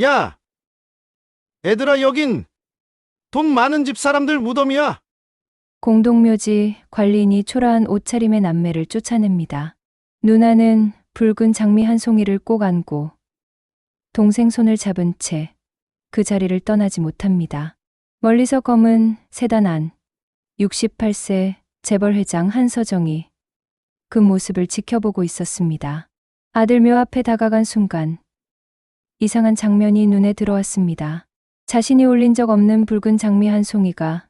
야! 애들아, 여긴 돈 많은 집 사람들 무덤이야. 공동묘지 관리인이 초라한 옷차림의 남매를 쫓아냅니다. 누나는 붉은 장미 한 송이를 꼭 안고 동생 손을 잡은 채 그 자리를 떠나지 못합니다. 멀리서 검은 세단 안 68세 재벌회장 한서정이 그 모습을 지켜보고 있었습니다. 아들 묘 앞에 다가간 순간 이상한 장면이 눈에 들어왔습니다. 자신이 올린 적 없는 붉은 장미 한 송이가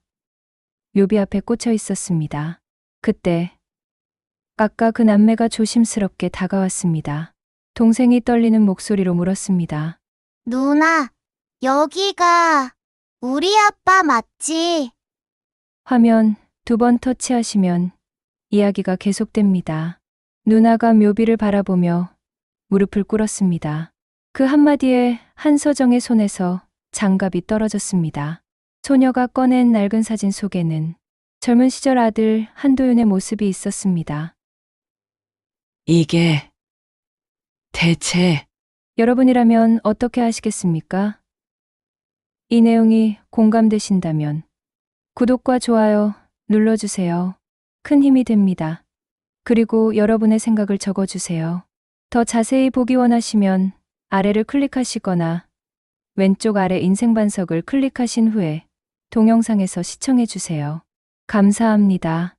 묘비 앞에 꽂혀 있었습니다. 그때 아까 그 남매가 조심스럽게 다가왔습니다. 동생이 떨리는 목소리로 물었습니다. 누나, 여기가 우리 아빠 맞지? 화면 두 번 터치하시면 이야기가 계속됩니다. 누나가 묘비를 바라보며 무릎을 꿇었습니다. 그 한마디에 한서정의 손에서 장갑이 떨어졌습니다. 소녀가 꺼낸 낡은 사진 속에는 젊은 시절 아들 한도윤의 모습이 있었습니다. 이게 대체 여러분이라면 어떻게 하시겠습니까? 이 내용이 공감되신다면 구독과 좋아요 눌러주세요. 큰 힘이 됩니다. 그리고 여러분의 생각을 적어주세요. 더 자세히 보기 원하시면 아래를 클릭하시거나 왼쪽 아래 인생 반석을 클릭하신 후에 동영상에서 시청해 주세요. 감사합니다.